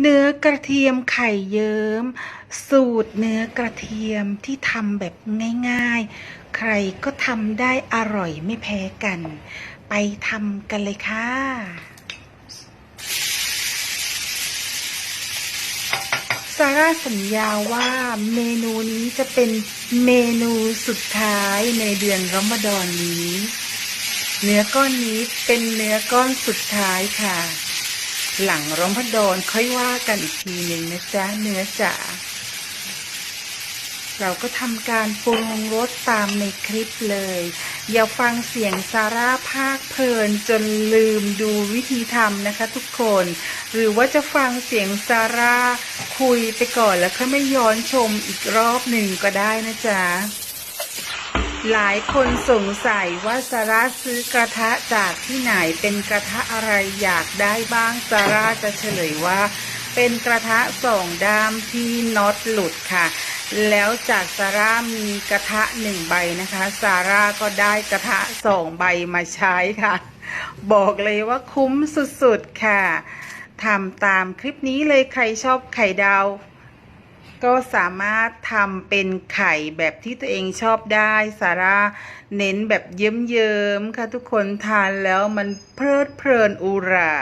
เนื้อกระเทียมไข่เยิ้ม สูตรเนื้อกระเทียมที่ทำแบบง่ายๆ ใครก็ทำได้อร่อยไม่แพ้กัน ไปทำกันเลยค่ะ ซาร่าสัญญาว่าเมนูนี้จะเป็นเมนูสุดท้ายในเดือนรอมฎอนนี้ เนื้อก้อนนี้เป็นเนื้อก้อนสุดท้ายค่ะ หลังรอมฎอนค่อยว่ากันอีกทีหนึ่งนะจ๊ะเนื้อจ๋าเราก็ทำการปรุงรสตามในคลิปเลย อย่าฟังเสียงซาร่าภาคเพลินจนลืมดูวิธีทำนะคะทุกคน หรือว่าจะฟังเสียงซาร่าคุยไปก่อนแล้วค่อยไม่ย้อนชมอีกรอบหนึ่งก็ได้นะจ๊ะ หลายคนสงสัยว่าซาร่าซื้อกระทะจากที่ไหนเป็นกระทะอะไรอยากได้บ้างซาร่าจะเฉลยว่า เป็นกระทะสองด้ามที่น็อตหลุดค่ะ แล้วจากซาร่ามีกระทะหนึ่งใบนะคะซาร่าก็ได้กระทะสองใบมาใช้ค่ะ บอกเลยว่าคุ้มสุดๆค่ะทำตามคลิปนี้เลยใครชอบไข่ดาว ก็สามารถทำเป็นไข่แบบที่ตัวเองชอบได้สาระเน้นแบบเยิ้มๆค่ะทุกคนทานแล้วมันเพลิดเพลินอุรา